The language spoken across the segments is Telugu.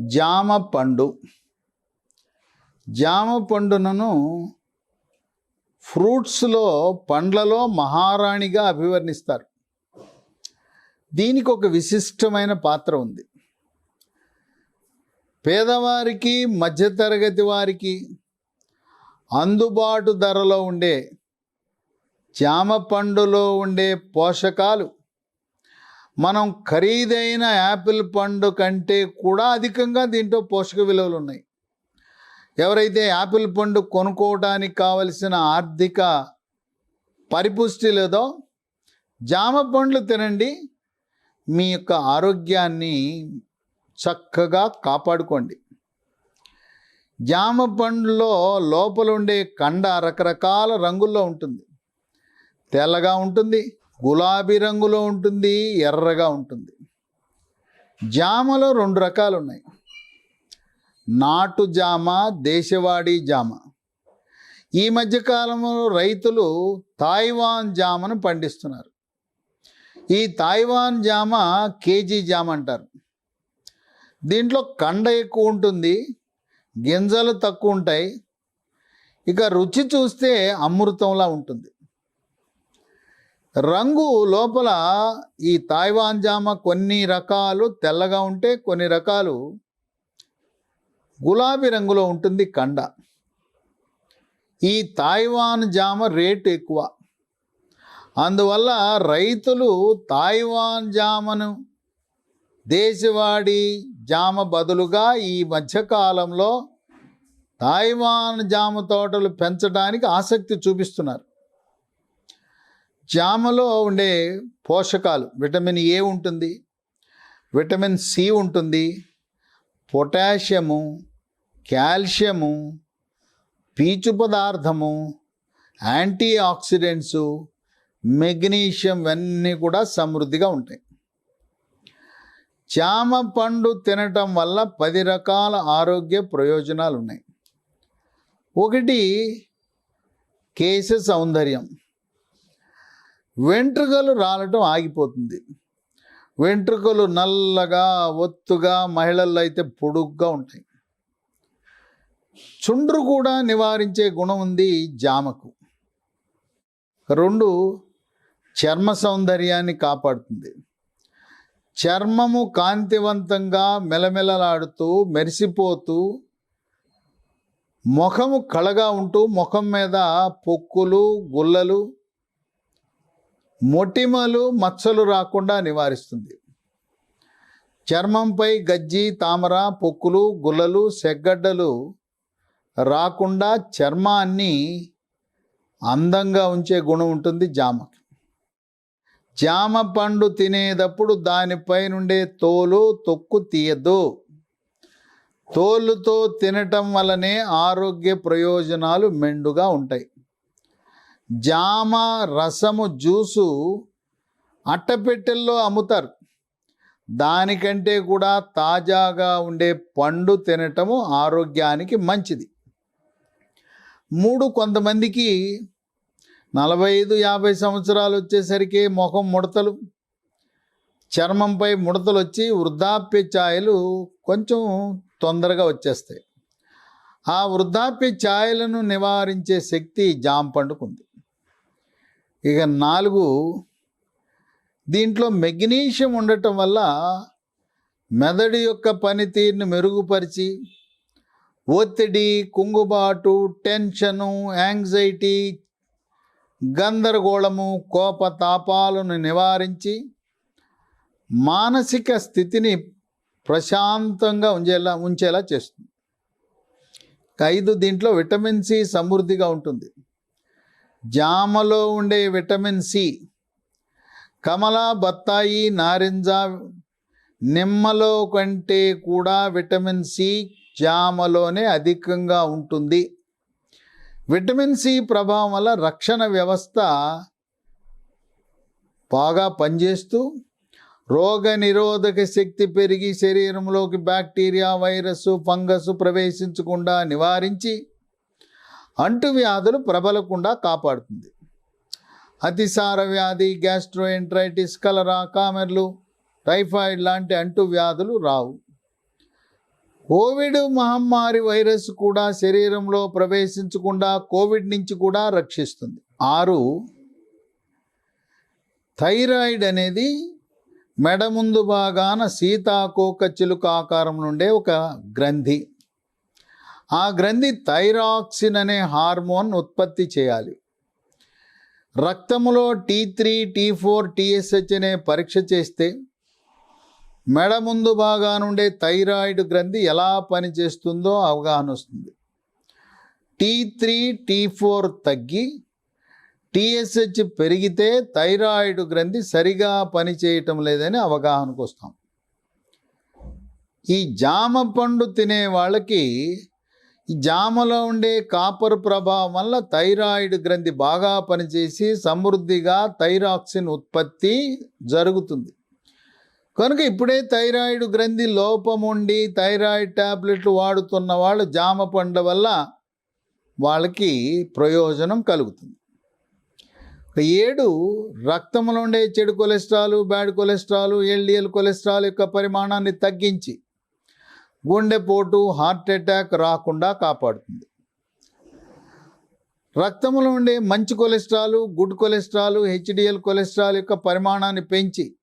జామ పండు. జామ పండునను ఫ్రూట్స్లో పండ్లలో మహారాణిగా అభివర్ణిస్తారు. దీనికి ఒక విశిష్టమైన పాత్ర ఉంది. పేదవారికి మధ్యతరగతి వారికి అందుబాటు ధరలో ఉండే జామ పండులో ఉండే పోషకాలు మనం ఖరీదైన యాపిల్ పండు కంటే కూడా అధికంగా దీంట్లో పోషక విలువలు ఉన్నాయి. ఎవరైతే యాపిల్ పండు కొనుక్కోవడానికి కావలసిన ఆర్థిక పరిపుష్టి లేదో జామ పండ్లు తినండి. మీ యొక్క ఆరోగ్యాన్ని చక్కగా కాపాడుకోండి. జామ పండ్లో లోపల ఉండే కండ రకరకాల రంగుల్లో ఉంటుంది. తెల్లగా ఉంటుంది గులాబీ రంగులో ఉంటుంది ఎర్రగా ఉంటుంది. జామలో రెండు రకాలు ఉన్నాయి నాటు జామ దేశవాళీ జామ. ఈ మధ్యకాలంలో రైతులు తాయివాన్ జామను పండిస్తున్నారు. ఈ తాయివాన్ జామ కేజీ జామ అంటారు. దీంట్లో కండ ఎక్కువ ఉంటుంది గింజలు తక్కువ ఉంటాయి. ఇక రుచి చూస్తే అమృతంలా ఉంటుంది. రంగు లోపల ఈ తాయివాన్ జామ కొన్ని రకాలు తెల్లగా ఉంటే కొన్ని రకాలు గులాబీ రంగులో ఉంటుంది కండ. ఈ తాయివాన్ జామ రేటు ఎక్కువ. అందువల్ల రైతులు తాయివాన్ జామను దేశవాడి జామ బదులుగా ఈ మధ్యకాలంలో తాయివాన్ జామ తోటలు పెంచడానికి ఆసక్తి చూపిస్తున్నారు. జామలో ఉండే పోషకాలు విటమిన్ ఏ ఉంటుంది విటమిన్ సి ఉంటుంది పొటాషియము కాల్షియము పీచు పదార్థము యాంటీ ఆక్సిడెంట్సు మెగ్నీషియం ఇవన్నీ కూడా సమృద్ధిగా ఉంటాయి. జామ పండు తినటం వల్ల పది రకాల ఆరోగ్య ప్రయోజనాలు ఉన్నాయి ఒకటి కేశ సౌందర్యం. వెంట్రుకలు రాలటం ఆగిపోతుంది. వెంట్రుకలు నల్లగా ఒత్తుగా మహిళల్లో అయితే పొడుగ్గా ఉంటాయి. చుండ్రు కూడా నివారించే గుణం ఉంది జామకు. రెండు చర్మ సౌందర్యాన్ని కాపాడుతుంది. చర్మము కాంతివంతంగా మెలమెలలాడుతూ మెరిసిపోతూ ముఖము కళగా ఉంటూ ముఖం మీద పొక్కులు గుల్లలు మొటిమలు మచ్చలు రాకుండా నివారిస్తుంది. చర్మంపై గజ్జి తామర పొక్కులు గుల్లలు సెగ్గడ్డలు రాకుండా చర్మాన్ని అందంగా ఉంచే గుణం ఉంటుంది జామకి జామ పండు తినేటప్పుడు దానిపై నుండే తోలు తొక్కు తీయద్దు. తోలుతో తినటం వలనే ఆరోగ్య ప్రయోజనాలు మెండుగా ఉంటాయి. జామ రసము జ్యూసు అట్టపెట్టెల్లో అమ్ముతారు. దానికంటే కూడా తాజాగా ఉండే పండు తినటము ఆరోగ్యానికి మంచిది. మూడు కొంతమందికి నలభై ఐదు యాభై సంవత్సరాలు వచ్చేసరికి ముఖం ముడతలు. చర్మంపై ముడతలు వచ్చి వృద్ధాప్య ఛాయలు కొంచెం తొందరగా వచ్చేస్తాయి. ఆ వృద్ధాప్య ఛాయలను నివారించే శక్తి జామ పండుకుంది. ఇక నాలుగు దీంట్లో మెగ్నీషియం ఉండటం వల్ల మెదడు యొక్క పనితీరుని మెరుగుపరిచి ఒత్తిడి కుంగుబాటు టెన్షను యాంగ్జైటీ గందరగోళము కోప తాపాలను నివారించి మానసిక స్థితిని ప్రశాంతంగా ఉంచేలా ఉంచేలా చేస్తుంది. ఐదు దీంట్లో విటమిన్ సి సమృద్ధిగా ఉంటుంది. జామలో ఉండే విటమిన్ సి కమల బత్తాయి నారింజ నిమ్మలో కంటే కూడా విటమిన్ సి జామలోనే అధికంగా ఉంటుంది. విటమిన్ సి ప్రభావం వల్ల రక్షణ వ్యవస్థ బాగా పనిచేస్తూ రోగ నిరోధక శక్తి పెరిగి శరీరంలోకి బ్యాక్టీరియా వైరస్ ఫంగస్ ప్రవేశించకుండా నివారించి అంటువ్యాధులు ప్రబలకుండా కాపాడుతుంది. అతిసార వ్యాధి గ్యాస్ట్రోఎంట్రైటిస్ కలరా కామెర్లు టైఫాయిడ్ లాంటి అంటువ్యాధులు రావు. కోవిడ్ మహమ్మారి వైరస్ కూడా శరీరంలో ప్రవేశించకుండా కోవిడ్ నుంచి కూడా రక్షిస్తుంది. ఆరు థైరాయిడ్ అనేది మెడ ముందు భాగాన సీతాకోక చిలుక ఆకారం నుండే ఒక గ్రంథి. ఆ గ్రంథి థైరాక్సిన్ అనే హార్మోన్ ఉత్పత్తి చేయాలి. రక్తములో T three T four TSH అనే పరీక్ష చేస్తే మెడ ముందు భాగా నుండే థైరాయిడ్ గ్రంథి ఎలా పనిచేస్తుందో అవగాహన వస్తుంది. టీ త్రీ టీ ఫోర్ తగ్గి టీఎస్హెచ్ పెరిగితే థైరాయిడ్ గ్రంథి సరిగా పనిచేయటం లేదని అవగాహనకు వస్తాం. ఈ జామ పండు తినే వాళ్ళకి ఈ జామలో ఉండే కాపర్ ప్రభావం వల్ల థైరాయిడ్ గ్రంథి బాగా పనిచేసి సమృద్ధిగా థైరాక్సిన్ ఉత్పత్తి జరుగుతుంది. కనుక ఇప్పుడే థైరాయిడ్ గ్రంథి లోపం ఉండి థైరాయిడ్ టాబ్లెట్లు వాడుతున్న వాళ్ళు జామ పండ్ల వల్ల వాళ్ళకి ప్రయోజనం కలుగుతుంది. ఒక ఏడు రక్తంలో ఉండే చెడు cholesterol bad cholesterol LDL cholesterol యొక్క పరిమాణాన్ని తగ్గించి గుండెపోటు హార్ట్ అటాక్ రాకుండా కాపాడుతుంది. రక్తంలో ఉండే మంచి cholesterol good cholesterol HDL cholesterol యొక్క పరిమాణాన్ని పెంచి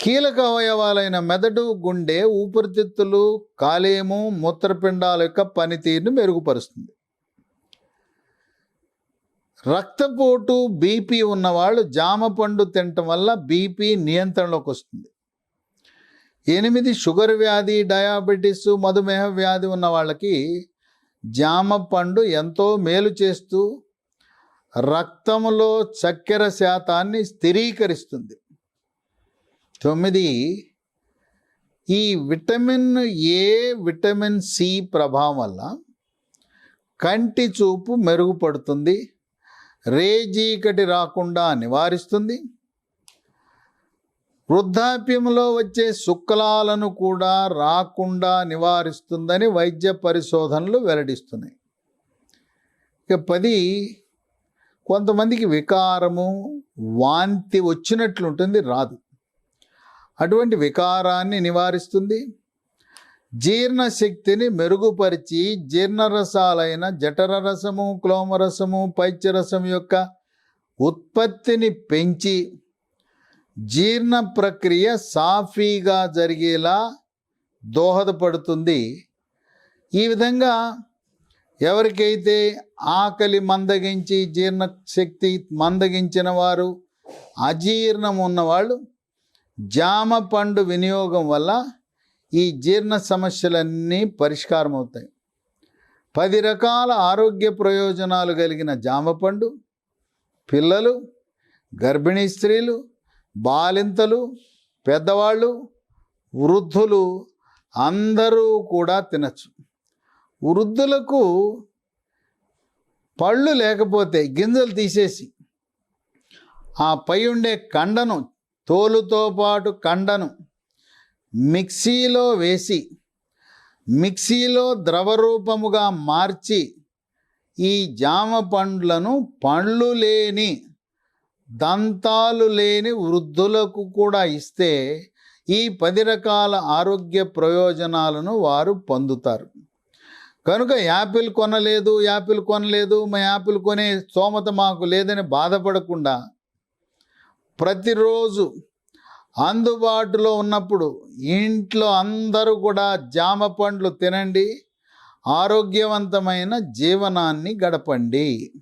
కీలక అవయవాలైన మెదడు గుండె ఊపిరితిత్తులు కాలేయము మూత్రపిండాల యొక్క పనితీరును మెరుగుపరుస్తుంది. రక్తపోటు బీపీ ఉన్నవాళ్ళు జామ పండు తినటం వల్ల బీపీ నియంత్రణలోకి వస్తుంది. ఎనిమిది షుగర్ వ్యాధి డయాబెటీస్ మధుమేహ వ్యాధి ఉన్న వాళ్ళకి జామ పండు ఎంతో మేలు చేస్తూ రక్తంలో చక్కెర శాతాన్ని స్థిరీకరిస్తుంది. తొమ్మిది ఈ విటమిన్ ఏ విటమిన్ సి ప్రభావం వల్ల కంటి చూపు మెరుగుపడుతుంది రేజీకటి రాకుండా నివారిస్తుంది. వృద్ధాప్యంలో వచ్చే శుక్లాలను కూడా రాకుండా నివారిస్తుందని వైద్య పరిశోధనలు వెల్లడిస్తున్నాయి. ఇక పది కొంతమందికి వికారము వాంతి వచ్చినట్లుంటుంది రాదు. అటువంటి వికారాన్ని నివారిస్తుంది. జీర్ణశక్తిని మెరుగుపరిచి జీర్ణరసాలైన జఠర రసము క్లోమరసము పైత్యరసం యొక్క ఉత్పత్తిని పెంచి జీర్ణ ప్రక్రియ సాఫీగా జరిగేలా దోహదపడుతుంది. ఈ విధంగా ఎవరికైతే ఆకలి మందగించి జీర్ణశక్తి మందగించిన వారు అజీర్ణం ఉన్నవాళ్ళు జామ పండు వినియోగం వల్ల ఈ జీర్ణ సమస్యలన్నీ పరిష్కారం అవుతాయి పది రకాల ఆరోగ్య ప్రయోజనాలు కలిగిన జామ పండు పిల్లలు గర్భిణీ స్త్రీలు బాలింతలు పెద్దవాళ్ళు వృద్ధులు అందరూ కూడా తినచ్చు. వృద్ధులకు పళ్ళు లేకపోతే గింజలు తీసేసి ఆ పై ఉండే కండను తోలుతో పాటు కండను మిక్సీలో వేసి మిక్సీలో ద్రవరూపముగా మార్చి ఈ జామ పండ్లను పండ్లు లేని దంతాలు లేని వృద్ధులకు కూడా ఇస్తే ఈ పది రకాల ఆరోగ్య ప్రయోజనాలను వారు పొందుతారు. కనుక యాపిల్ కొనలేదు యాపిల్ కొనలేదు మా యాపిల్ కొనే స్తోమత మాకు లేదని బాధపడకుండా ప్రతిరోజు అందుబాటులో ఉన్నప్పుడు ఇంట్లో అందరూ కూడా జామ పండ్లు తినండి ఆరోగ్యవంతమైన జీవనాన్ని గడపండి.